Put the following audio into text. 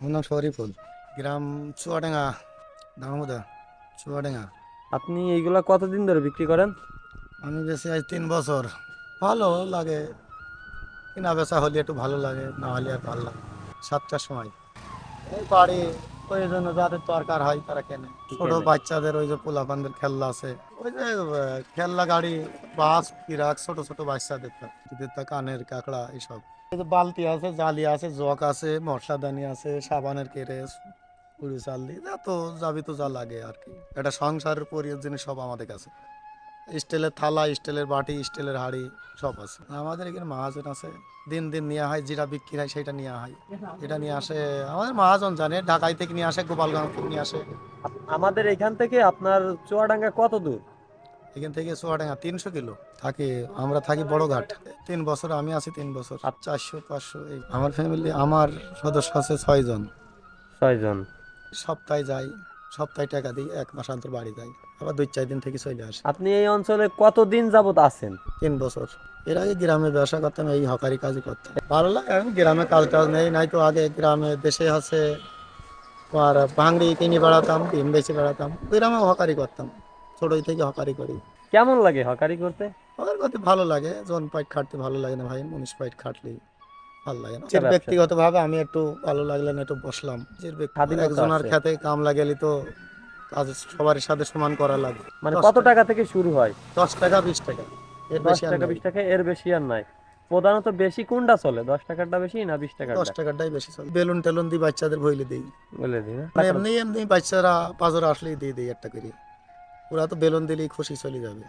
আমার নাম শরীফুল গ্রাম চুয়াডাঙ্গা দামোদা চুয়াডাঙ্গা আপনি এইগুলা কতদিন ধরে বিক্রি করেন? আমি বেশি আজ তিন বছর। ভালো লাগে। কিনা বেচা হলে একটু ভালো লাগে না হলে আর ভালো লাগে সাতটার সময়। এই বাড়ি ওই জন্য যাদের দরকার হয় তারা কেনে। ছোট বাচ্চাদের ওই যে পোলাপানদের খেলনা আছে। ওই যে খেলনা, গাড়ি, বাস পিরাক ছোট ছোট বাচ্চাদের তো। তো কানের কাঁকড়া, এইসব। বালতি আছে, জালি আছে, জগ আছে মশলাদানি আছে, সাবানের কেরেস, পুরি চাল্লি এত যাবি তো যা লাগে আর কি। এটা সংসারের পরিয়ের জিনিস সব আমাদের কাছে। স্টিলের থালা, স্টিলের বাটি, স্টিলের হাঁড়ি, সব আছে। আমাদের এখানে মহাজন আছে, দিন দিন নেওয়া হয়, যেটা বিক্রি হয় সেটা নেওয়া হয়। এটা নিয়ে আসে, আমাদের মহাজন জানে, ঢাকাই থেকে নিয়ে আসে, গোপালগঞ্জ থেকে নিয়ে আসে। আমাদের এখান থেকে আপনার চুয়াডাঙ্গা কত দূর? এখান থেকে চুয়াডাঙ্গা তিনশো কিলো। থাকি আমরা থাকি বড় ঘাট তিন বছর আমি আছি তিন বছর। চারশো পাঁচশো এই আমার ফ্যামিলি আমার সদস্য আছে ছয়জন ছয়জন সপ্তাহে যাই সপ্তাহে টাকা দিই এক মাস অন্তর বাড়ি যাই। আবার দুই চার দিন থেকে চলে আসি। আপনি এই অঞ্চলে কতদিন যাবত আছেন? তিন বছর। এর আগে গ্রামে ব্যবসা করতাম এই হকারি কাজই করতাম। ভালো লাগে এখন গ্রামে কাজ টাজ নেই নাই তো আগে গ্রামে দেশে হচ্ছে তোমার ভাঙড়ি কিনে বেড়াতাম ডিম বেচে বেড়াতাম গ্রামে হকারি করতাম। ছোটই থেকে হকারি করি। কেমন লাগে হকারি করতে? হকারি করতে ভালো লাগে জন পাইট খাটতে ভালো লাগে না ভাই মনীষ পাইট খাটলে ভালো লাগে না। ব্যবসা। ব্যক্তিগত ভাবে আমি একটু ভালো লাগলে না একটু বসলাম। যে একজনের খেতে কাম লাগেলি তো কাজ সবার সাথে সমান করা লাগে। মানে কত টাকা। থেকে শুরু হয়? দশ টাকা বিশ টাকা। এর বেশি আর টাকা নাই। বিশ টাকা এর বেশি আর নাই। প্রধানত বেশি কোনটা চলে? দশ টাকারটা বেশি না বিশ টাকা দশ টাকাটাই বেশি চলে। বেলুন টেলুন দিই বাচ্চাদের ভইলে দিই। বলে দিন মানে এমনি এমনি বাচ্চারা পাঁচরা আসলেই দিয়ে দিই একটা করে। ওরা তো বেলুন দিলেই খুশি চলে যাবে।